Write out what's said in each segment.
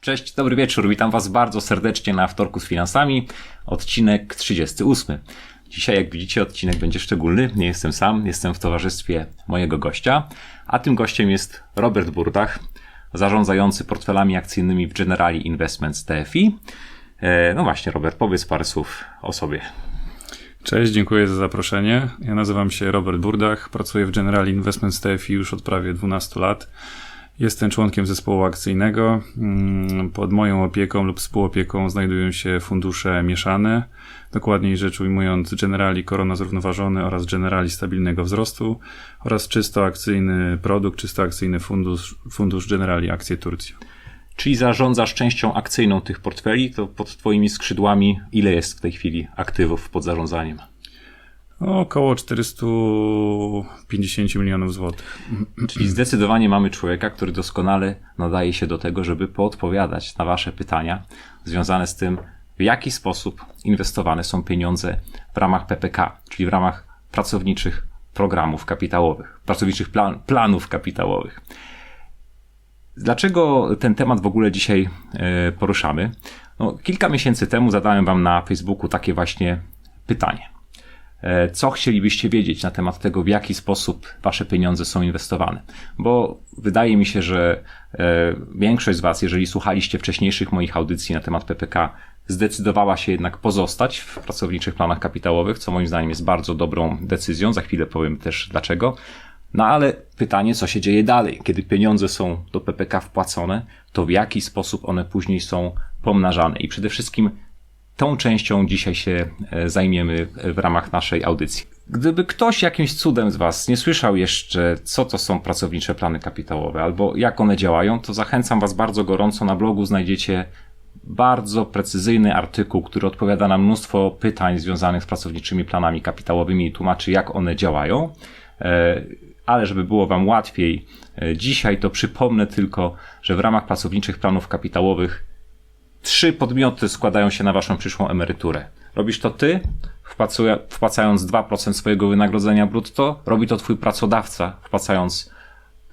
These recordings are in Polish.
Cześć, dobry wieczór. Witam Was bardzo serdecznie na wtorku z finansami. Odcinek 38. Dzisiaj, jak widzicie, odcinek będzie szczególny. Nie jestem sam, jestem w towarzystwie mojego gościa, a tym gościem jest Robert Burdach, zarządzający portfelami akcyjnymi w Generali Investments TFI. E, no właśnie, Robert, powiedz parę słów o sobie. Cześć, dziękuję za zaproszenie. Ja nazywam się Robert Burdach, pracuję w Generali Investments TFI już od prawie 12 lat. Jestem członkiem zespołu akcyjnego. Mm, pod moją opieką lub współopieką znajdują się fundusze mieszane, dokładniej rzecz ujmując Generali Korona Zrównoważony oraz Generali Stabilnego Wzrostu oraz czysto akcyjny produkt, czysto akcyjny fundusz, fundusz Generali Akcje Turcji. Czyli zarządzasz częścią akcyjną tych portfeli, to pod Twoimi skrzydłami ile jest w tej chwili aktywów pod zarządzaniem? Około 450 milionów złotych. Czyli zdecydowanie mamy człowieka, który doskonale nadaje się do tego, żeby poodpowiadać na Wasze pytania związane z tym, w jaki sposób inwestowane są pieniądze w ramach PPK, czyli w ramach pracowniczych programów kapitałowych, pracowniczych plan, planów kapitałowych. Dlaczego ten temat w ogóle dzisiaj e, poruszamy? No, kilka miesięcy temu zadałem Wam na Facebooku takie właśnie pytanie. E, co chcielibyście wiedzieć na temat tego, w jaki sposób wasze pieniądze są inwestowane? Bo wydaje mi się, że e, większość z was, jeżeli słuchaliście wcześniejszych moich audycji na temat PPK, zdecydowała się jednak pozostać w pracowniczych planach kapitałowych, co moim zdaniem jest bardzo dobrą decyzją. Za chwilę powiem też dlaczego. No ale pytanie, co się dzieje dalej? Kiedy pieniądze są do PPK wpłacone, to w jaki sposób one później są pomnażane? I przede wszystkim, tą częścią dzisiaj się e, zajmiemy w ramach naszej audycji. Gdyby ktoś jakimś cudem z Was nie słyszał jeszcze, co to są pracownicze plany kapitałowe albo jak one działają, to zachęcam Was bardzo gorąco. Na blogu znajdziecie bardzo precyzyjny artykuł, który odpowiada na mnóstwo pytań związanych z pracowniczymi planami kapitałowymi i tłumaczy, jak one działają. E, ale żeby było Wam łatwiej, e, dzisiaj to przypomnę tylko, że w ramach pracowniczych planów kapitałowych trzy podmioty składają się na waszą przyszłą emeryturę. Robisz to ty, wpłacając 2% swojego wynagrodzenia brutto, robi to twój pracodawca, wpłacając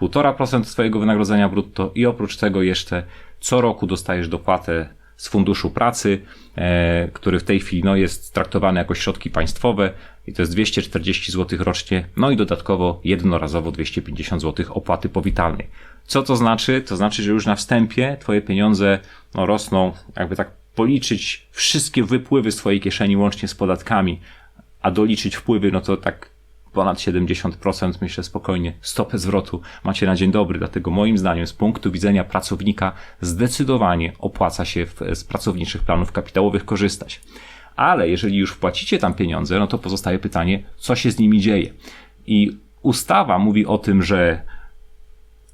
1,5% swojego wynagrodzenia brutto i oprócz tego jeszcze co roku dostajesz dopłatę z Funduszu Pracy, e, który w tej chwili no, jest traktowany jako środki państwowe i to jest 240 zł rocznie, no i dodatkowo jednorazowo 250 zł opłaty powitalnej. Co to znaczy? To znaczy, że już na wstępie twoje pieniądze no, rosną, jakby tak policzyć wszystkie wypływy z twojej kieszeni łącznie z podatkami, a doliczyć wpływy, no to tak ponad 70%, myślę spokojnie, stopę zwrotu macie na dzień dobry. Dlatego moim zdaniem z punktu widzenia pracownika zdecydowanie opłaca się w, z pracowniczych planów kapitałowych korzystać. Ale jeżeli już wpłacicie tam pieniądze, no to pozostaje pytanie, co się z nimi dzieje. I ustawa mówi o tym, że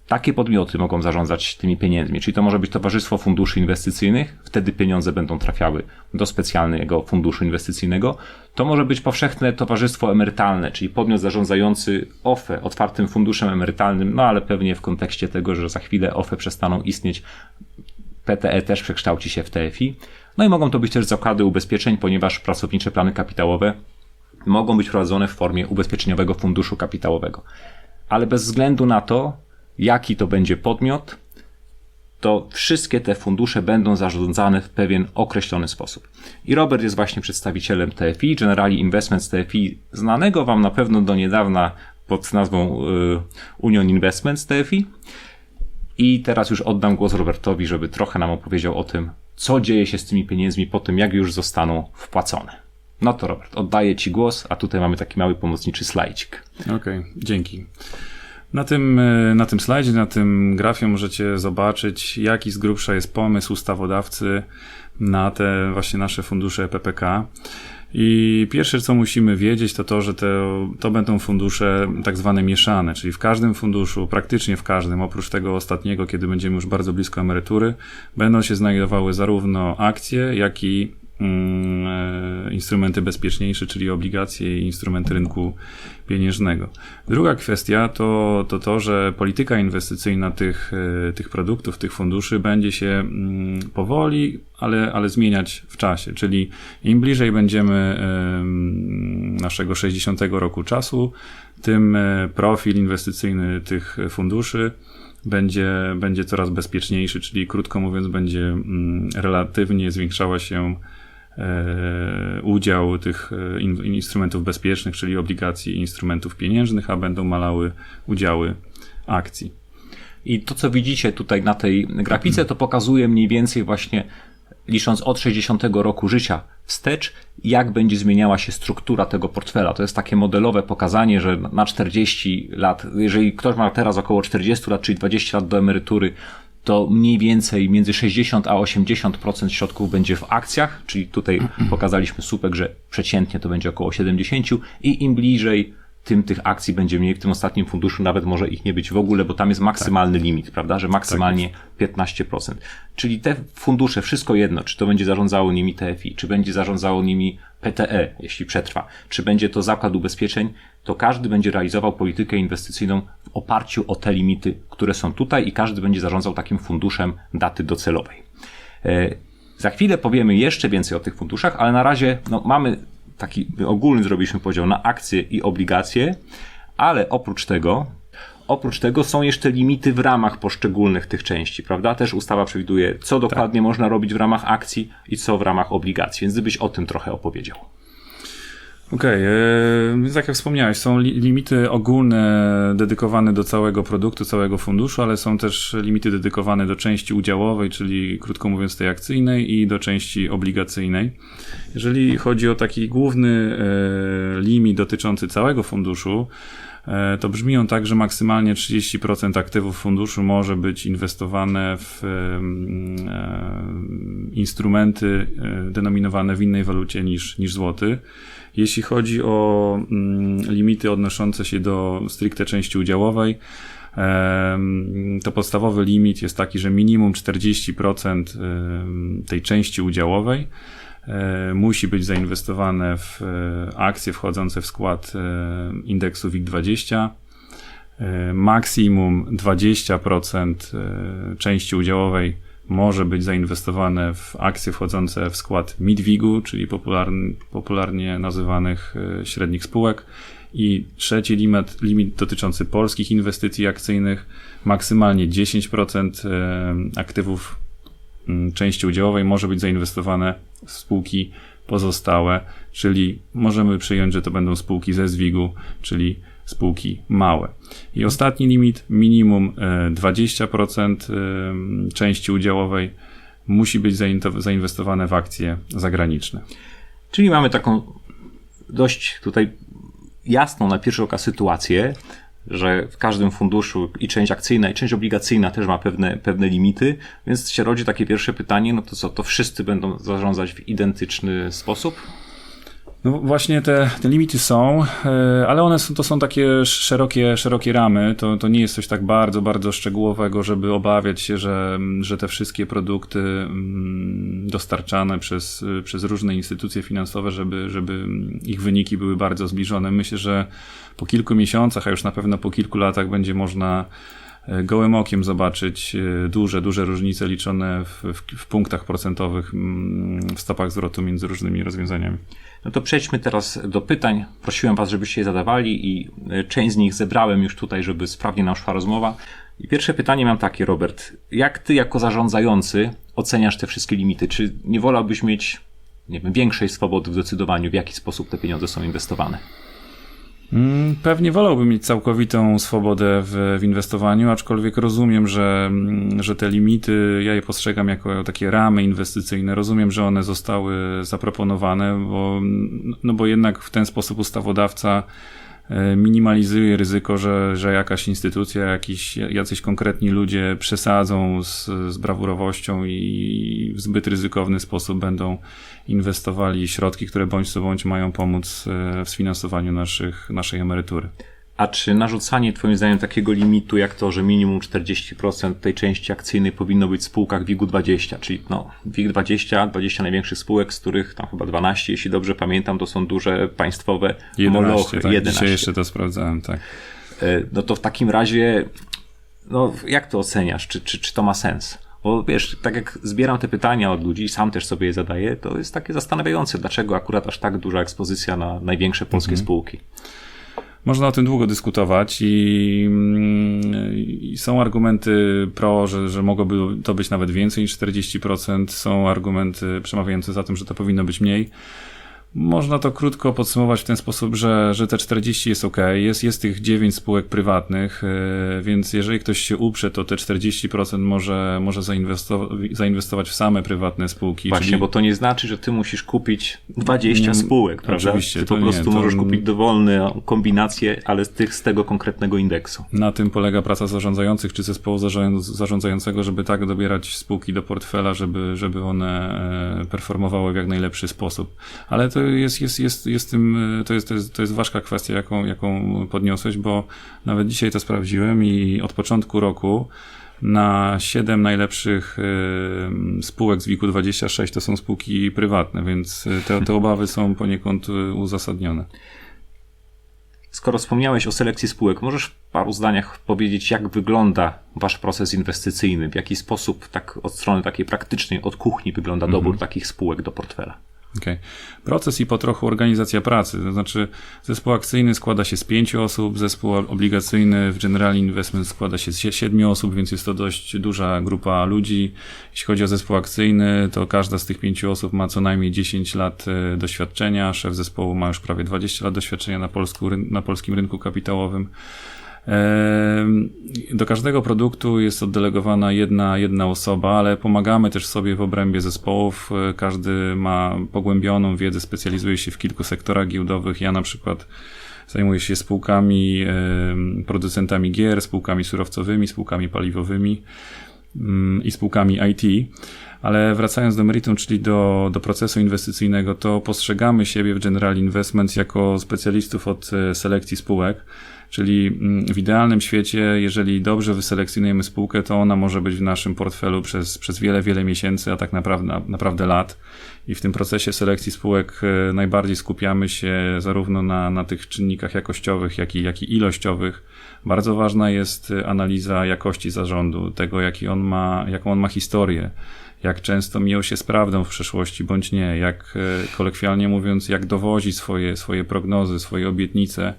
takie podmioty mogą zarządzać tymi pieniędzmi, czyli to może być Towarzystwo Funduszy Inwestycyjnych, wtedy pieniądze będą trafiały do specjalnego funduszu inwestycyjnego. To może być powszechne Towarzystwo Emerytalne, czyli podmiot zarządzający OFE, otwartym funduszem emerytalnym, no ale pewnie w kontekście tego, że za chwilę OFE przestaną istnieć, PTE też przekształci się w TFI. No i mogą to być też zakłady ubezpieczeń, ponieważ pracownicze plany kapitałowe mogą być prowadzone w formie ubezpieczeniowego funduszu kapitałowego. Ale bez względu na to, jaki to będzie podmiot, to wszystkie te fundusze będą zarządzane w pewien określony sposób. I Robert jest właśnie przedstawicielem TFI, Generali Investments TFI, znanego Wam na pewno do niedawna pod nazwą y, Union Investments TFI. I teraz już oddam głos Robertowi, żeby trochę nam opowiedział o tym, co dzieje się z tymi pieniędzmi po tym, jak już zostaną wpłacone. No to Robert, oddaję Ci głos, a tutaj mamy taki mały pomocniczy slajdzik. Okej, okay, dzięki. Na tym, e, na tym slajdzie, na tym grafie możecie zobaczyć, jaki z grubsza jest pomysł ustawodawcy na te właśnie nasze fundusze PPK. I pierwsze, co musimy wiedzieć, to to, że te, to będą fundusze tak zwane mieszane, czyli w każdym funduszu, praktycznie w każdym, oprócz tego ostatniego, kiedy będziemy już bardzo blisko emerytury, będą się znajdowały zarówno akcje, jak i instrumenty bezpieczniejsze, czyli obligacje i instrumenty rynku pieniężnego. Druga kwestia to, to to, że polityka inwestycyjna tych, e, tych produktów, tych funduszy będzie się mm, powoli, ale, ale zmieniać w czasie, czyli im bliżej będziemy naszego 60 roku czasu, tym e, profil inwestycyjny tych funduszy będzie, będzie coraz bezpieczniejszy, czyli krótko mówiąc, będzie mm, relatywnie zwiększała się e, udział tych e, in, instrumentów bezpiecznych, czyli obligacji i instrumentów pieniężnych, a będą malały udziały akcji. I to, co widzicie tutaj na tej grafice, to pokazuje mniej więcej właśnie licząc od 60 roku życia wstecz, jak będzie zmieniała się struktura tego portfela. To jest takie modelowe pokazanie, że na 40 lat, jeżeli ktoś ma teraz około 40 lat, czyli 20 lat do emerytury, to mniej więcej między 60 a 80% środków będzie w akcjach, czyli tutaj pokazaliśmy słupek, że przeciętnie to będzie około 70 i im bliżej tym tych akcji będzie mniej w tym ostatnim funduszu, nawet może ich nie być w ogóle, bo tam jest maksymalny tak. limit, prawda, że maksymalnie tak 15%. Czyli te fundusze, wszystko jedno, czy to będzie zarządzało nimi TFI, czy będzie zarządzało nimi PTE, jeśli przetrwa, czy będzie to zakład ubezpieczeń, to każdy będzie realizował politykę inwestycyjną w oparciu o te limity, które są tutaj i każdy będzie zarządzał takim funduszem daty docelowej. E, za chwilę powiemy jeszcze więcej o tych funduszach, ale na razie no, mamy taki ogólny zrobiliśmy podział na akcje i obligacje, ale oprócz tego, oprócz tego są jeszcze limity w ramach poszczególnych tych części, prawda? Też ustawa przewiduje, co dokładnie tak. można robić w ramach akcji i co w ramach obligacji, więc gdybyś o tym trochę opowiedział. Okej, okay, e, tak jak wspomniałeś, są li limity ogólne dedykowane do całego produktu, całego funduszu, ale są też limity dedykowane do części udziałowej, czyli krótko mówiąc tej akcyjnej i do części obligacyjnej. Jeżeli chodzi o taki główny e, limit dotyczący całego funduszu, e, to brzmi on tak, że maksymalnie 30% aktywów funduszu może być inwestowane w instrumenty denominowane w innej walucie niż, niż złoty. Jeśli chodzi o mm, limity odnoszące się do stricte części udziałowej, to podstawowy limit jest taki, że minimum 40% tej części udziałowej e, musi być zainwestowane w e, akcje wchodzące w skład e, indeksu WIG20. Maksimum 20% części udziałowej może być zainwestowane w akcje wchodzące w skład Midwigu, czyli popularnie, nazywanych e, średnich spółek. I trzeci limit, limit dotyczący polskich inwestycji akcyjnych, maksymalnie 10% e, aktywów części udziałowej może być zainwestowane w spółki pozostałe, czyli możemy przyjąć, że to będą spółki ze zwigu, czyli spółki małe. I ostatni limit, minimum 20% e, e, części udziałowej musi być zainwestowane w akcje zagraniczne. Czyli mamy taką dość tutaj jasną na pierwszy oka sytuację, że w każdym funduszu i część akcyjna, i część obligacyjna też ma pewne, pewne limity, więc się rodzi takie pierwsze pytanie, no to co, to wszyscy będą zarządzać w identyczny sposób? No właśnie te, te limity są, e, ale one są, to są takie szerokie, szerokie ramy. To, to nie jest coś tak bardzo, bardzo szczegółowego, żeby obawiać się, że, że te wszystkie produkty mm, dostarczane przez, przez różne instytucje finansowe, żeby, żeby ich wyniki były bardzo zbliżone. Myślę, że po kilku miesiącach, a już na pewno po kilku latach będzie można gołym okiem zobaczyć e, duże, duże różnice liczone w, w, w punktach procentowych mm, w stopach zwrotu między różnymi rozwiązaniami. No to przejdźmy teraz do pytań. Prosiłem Was, żebyście je zadawali i e, część z nich zebrałem już tutaj, żeby sprawnie nam szła rozmowa. I pierwsze pytanie mam takie, Robert. Jak Ty jako zarządzający oceniasz te wszystkie limity? Czy nie wolałbyś mieć nie wiem, większej swobody w decydowaniu, w jaki sposób te pieniądze są inwestowane? Mm, pewnie wolałbym mieć całkowitą swobodę w, w, inwestowaniu, aczkolwiek rozumiem, że, mm, że te limity, ja je postrzegam jako takie ramy inwestycyjne. Rozumiem, że one zostały zaproponowane, bo, no bo jednak w ten sposób ustawodawca minimalizuje ryzyko, że, że jakaś instytucja, jakiś, jacyś konkretni ludzie przesadzą z, z brawurowością i w zbyt ryzykowny sposób będą inwestowali środki, które bądź co bądź mają pomóc e, w sfinansowaniu naszych, naszej emerytury. A czy narzucanie Twoim zdaniem takiego limitu, jak to, że minimum 40% tej części akcyjnej powinno być w spółkach WIG-u 20, czyli no, WIG 20, 20 największych spółek, z których tam chyba 12, jeśli dobrze pamiętam, to są duże państwowe 11, molochy. Tak, 11. Dzisiaj jeszcze to sprawdzałem, tak. E, no to w takim razie, no jak to oceniasz? Czy, czy, czy to ma sens? Bo wiesz, tak jak zbieram te pytania od ludzi, sam też sobie je zadaję, to jest takie zastanawiające, dlaczego akurat aż tak duża ekspozycja na największe polskie mhm. spółki. Można o tym długo dyskutować i, i są argumenty pro, że, że mogłoby to być nawet więcej niż 40%. Są argumenty przemawiające za tym, że to powinno być mniej. Można to krótko podsumować w ten sposób, że, że te 40 jest ok, jest, jest tych 9 spółek prywatnych, yy, więc jeżeli ktoś się uprze, to te 40% może, może zainwestować, zainwestować w same prywatne spółki. Właśnie, czyli... bo to nie znaczy, że ty musisz kupić 20 Mm, spółek, prawda? oczywiście, Ty to po nie, prostu to- możesz kupić dowolne kombinacje, ale z tych z tego konkretnego indeksu. Na tym polega praca zarządzających czy zespołu zarząd- zarządzającego, żeby tak dobierać spółki do portfela, żeby, żeby one e, performowały w jak najlepszy sposób. Ale to jest, jest, jest, jest tym, e, to jest, to jest, to jest ważka kwestia, jaką, jaką podniosłeś, bo nawet dzisiaj to sprawdziłem i od początku roku na 7 najlepszych e, spółek z WIG-u 26 to są spółki prywatne, więc e, te, te obawy są poniekąd uzasadnione. Skoro wspomniałeś o selekcji spółek, możesz w paru zdaniach powiedzieć, jak wygląda wasz proces inwestycyjny, w jaki sposób, tak od strony takiej praktycznej, od kuchni wygląda dobór takich spółek do portfela? Okej. Proces i po trochu organizacja pracy. To znaczy, zespół akcyjny składa się z pięciu osób, zespół obligacyjny w General Investment składa się z sie- siedmiu osób, więc jest to dość duża grupa ludzi. Jeśli chodzi o zespół akcyjny, to każda z tych pięciu osób ma co najmniej 10 lat e, doświadczenia. Szef zespołu ma już prawie 20 lat doświadczenia na, polsku, na polskim rynku kapitałowym. Do każdego produktu jest oddelegowana jedna, jedna osoba, ale pomagamy też sobie w obrębie zespołów. E, Każdy ma pogłębioną wiedzę, specjalizuje się w kilku sektorach giełdowych. Ja na przykład zajmuję się spółkami, producentami gier, spółkami surowcowymi, spółkami paliwowymi mm, i spółkami IT. Ale wracając do meritum, czyli do, do procesu inwestycyjnego, to postrzegamy siebie w General Investments jako specjalistów od e, selekcji spółek. Czyli mm, w idealnym świecie, jeżeli dobrze wyselekcjonujemy spółkę, to ona może być w naszym portfelu przez, przez wiele, wiele miesięcy, a tak naprawdę, naprawdę lat. I w tym procesie selekcji spółek e, najbardziej skupiamy się zarówno na, na tych czynnikach jakościowych, jak i, jak i ilościowych. Bardzo ważna jest e, analiza jakości zarządu, tego, jaki on ma, jaką on ma historię, jak często mijał się z prawdą w przeszłości, bądź nie, jak e, kolokwialnie mówiąc, jak dowozi swoje, swoje prognozy, swoje obietnice.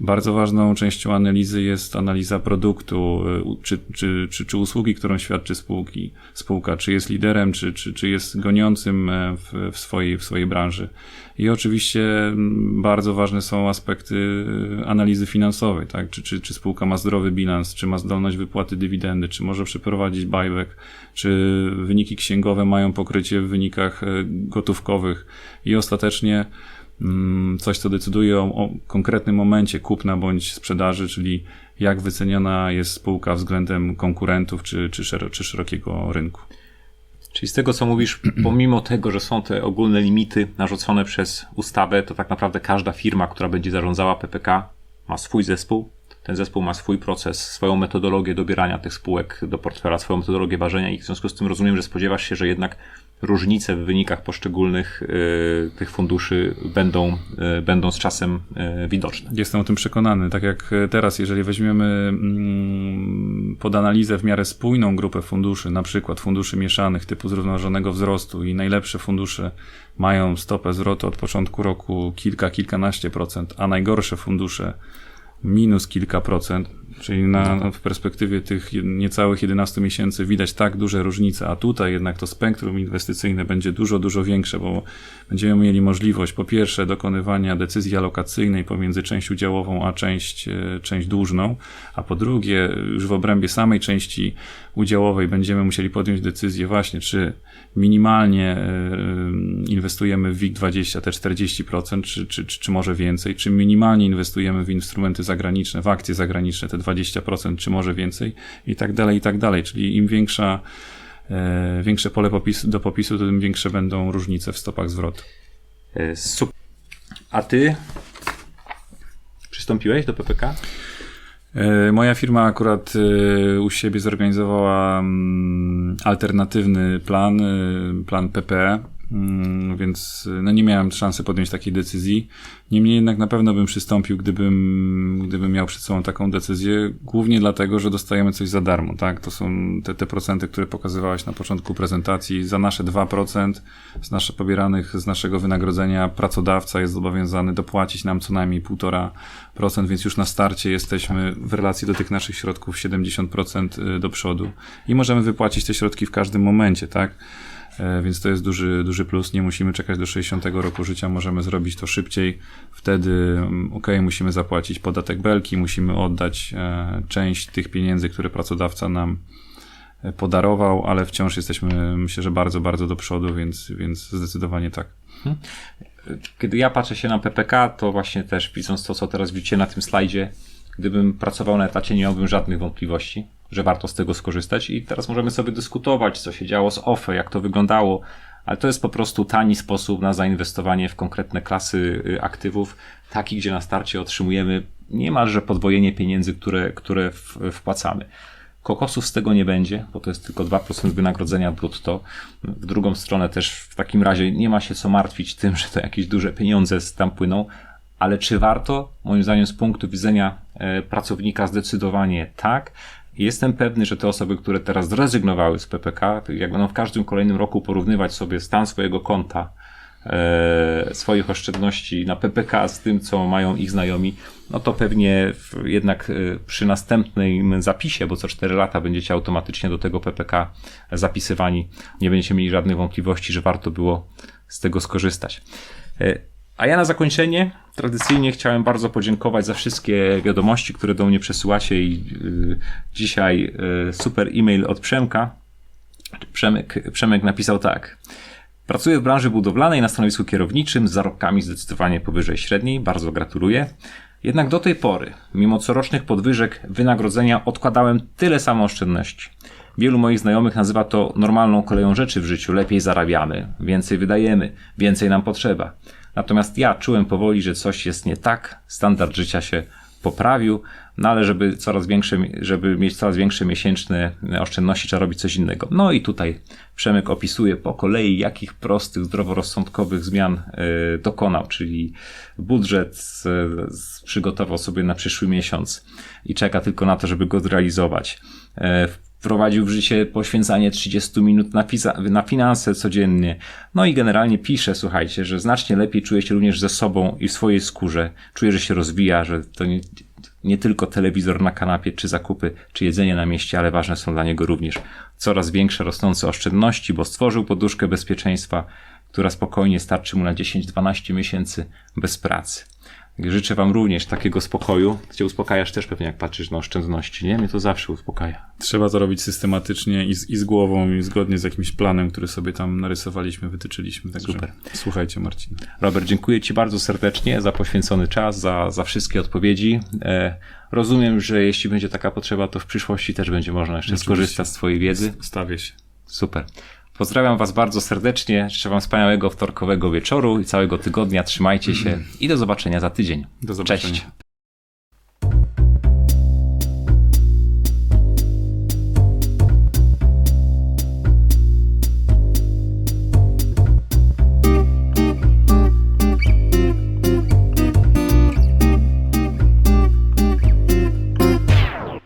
Bardzo ważną częścią analizy jest analiza produktu, y, czy, czy, czy, czy usługi, którą świadczy spółki, spółka, czy jest liderem, czy, czy, czy jest goniącym e, w, w, swojej, w swojej branży. I oczywiście bardzo ważne są aspekty y, analizy finansowej, tak? Czy, czy, czy spółka ma zdrowy bilans, czy ma zdolność wypłaty dywidendy, czy może przeprowadzić buyback, czy wyniki księgowe mają pokrycie w wynikach e, gotówkowych i ostatecznie coś, co decyduje o, o konkretnym momencie kupna bądź sprzedaży, czyli jak wyceniona jest spółka względem konkurentów czy, czy, czy szerokiego rynku. Czyli z tego, co mówisz, pomimo tego, że są te ogólne limity narzucone przez ustawę, to tak naprawdę każda firma, która będzie zarządzała PPK, ma swój zespół. Ten zespół ma swój proces, swoją metodologię dobierania tych spółek do portfela, swoją metodologię ważenia i w związku z tym rozumiem, że spodziewasz się, że jednak różnice w wynikach poszczególnych y, tych funduszy będą, y, będą z czasem y, widoczne. Jestem o tym przekonany. Tak jak teraz, jeżeli weźmiemy mm, pod analizę w miarę spójną grupę funduszy, na przykład funduszy mieszanych typu zrównoważonego wzrostu i najlepsze fundusze mają stopę zwrotu od początku roku kilka, kilkanaście procent, a najgorsze fundusze minus kilka procent, czyli na, w perspektywie tych niecałych 11 miesięcy widać tak duże różnice, a tutaj jednak to spektrum inwestycyjne będzie dużo, dużo większe, bo będziemy mieli możliwość po pierwsze dokonywania decyzji alokacyjnej pomiędzy część udziałową a część, e, część dłużną, a po drugie już w obrębie samej części udziałowej będziemy musieli podjąć decyzję właśnie, czy minimalnie e, inwestujemy w WIG20 te 40%, czy, czy, czy, czy może więcej, czy minimalnie inwestujemy w instrumenty zagraniczne, w akcje zagraniczne te 20%, czy może więcej i tak dalej, i tak dalej. Czyli im większa, e, większe pole popisu, do popisu, to tym większe będą różnice w stopach zwrotu. Y, Super. A ty przystąpiłeś do PPK? E, Moja firma akurat e, u siebie zorganizowała mm, alternatywny plan, e, plan PPE. Mm, więc y, no nie miałem szansy podjąć takiej decyzji. Niemniej jednak na pewno bym przystąpił, gdybym, gdybym miał przed sobą taką decyzję, głównie dlatego, że dostajemy coś za darmo, tak? To są te, te procenty, które pokazywałeś na początku prezentacji. Za nasze 2% z nasze pobieranych z naszego wynagrodzenia pracodawca jest zobowiązany dopłacić nam co najmniej 1,5%, więc już na starcie jesteśmy w relacji do tych naszych środków 70% do przodu i możemy wypłacić te środki w każdym momencie, tak? E, Więc to jest duży, duży plus. Nie musimy czekać do 60 roku życia, możemy zrobić to szybciej. Wtedy, mm, ok, musimy zapłacić podatek belki, musimy oddać e, część tych pieniędzy, które pracodawca nam e, podarował, ale wciąż jesteśmy, myślę, że bardzo, bardzo do przodu, więc, więc zdecydowanie tak. Kiedy ja patrzę się na PPK, to właśnie też widząc to, co teraz widzicie na tym slajdzie, gdybym pracował na etacie, nie miałbym żadnych wątpliwości, że warto z tego skorzystać i teraz możemy sobie dyskutować, co się działo z OFE, jak to wyglądało, ale to jest po prostu tani sposób na zainwestowanie w konkretne klasy y, aktywów, taki, gdzie na starcie otrzymujemy niemalże podwojenie pieniędzy, które, które wpłacamy. Kokosów z tego nie będzie, bo to jest tylko 2% wynagrodzenia brutto. W drugą stronę też w takim razie nie ma się co martwić tym, że to jakieś duże pieniądze tam płyną, ale czy warto? Moim zdaniem z punktu widzenia e, pracownika zdecydowanie tak. Jestem pewny, że te osoby, które teraz zrezygnowały z PPK, jak będą w każdym kolejnym roku porównywać sobie stan swojego konta, e, swoich oszczędności na PPK z tym, co mają ich znajomi, no to pewnie jednak e, przy następnym zapisie, bo co 4 lata będziecie automatycznie do tego PPK zapisywani, nie będziecie mieli żadnych wątpliwości, że warto było z tego skorzystać. A ja na zakończenie tradycyjnie chciałem bardzo podziękować za wszystkie wiadomości, które do mnie przesyłacie i y, dzisiaj y, super e-mail od Przemka. Przemek, Przemek napisał tak. Pracuję w branży budowlanej na stanowisku kierowniczym z zarobkami zdecydowanie powyżej średniej. Bardzo gratuluję. Jednak do tej pory, mimo corocznych podwyżek wynagrodzenia, odkładałem tyle samo oszczędności. Wielu moich znajomych nazywa to normalną koleją rzeczy w życiu. Lepiej zarabiamy, więcej wydajemy, więcej nam potrzeba. Natomiast ja czułem powoli, że coś jest nie tak, standard życia się poprawił, no ale żeby coraz większe, żeby mieć coraz większe miesięczne oszczędności, trzeba robić coś innego. No i tutaj Przemek opisuje po kolei, jakich prostych, zdroworozsądkowych zmian y, dokonał, czyli budżet z przygotował sobie na przyszły miesiąc i czeka tylko na to, żeby go zrealizować. Wprowadził w życie poświęcanie 30 minut na, na finanse codziennie. No i generalnie pisze, słuchajcie, że znacznie lepiej czuje się również ze sobą i w swojej skórze. Czuje, że się rozwija, że to nie, nie tylko telewizor na kanapie, czy zakupy, czy jedzenie na mieście, ale ważne są dla niego również coraz większe rosnące oszczędności, bo stworzył poduszkę bezpieczeństwa, która spokojnie starczy mu na 10-12 miesięcy bez pracy. Życzę Wam również takiego spokoju. Cię uspokajasz też pewnie, jak patrzysz na oszczędności, nie? Mnie to zawsze uspokaja. Trzeba to robić systematycznie i z, i z głową, i zgodnie z jakimś planem, który sobie tam narysowaliśmy, wytyczyliśmy. Także Super. słuchajcie, Marcin. Robert, dziękuję Ci bardzo serdecznie za poświęcony czas, za, za wszystkie odpowiedzi. E, rozumiem, że jeśli będzie taka potrzeba, to w przyszłości też będzie można jeszcze Oczywiście. skorzystać z Twojej wiedzy. Stawię się. Super. Pozdrawiam Was bardzo serdecznie. Życzę Wam wspaniałego wtorkowego wieczoru i całego tygodnia. Trzymajcie się i do zobaczenia za tydzień. Do zobaczenia. Cześć.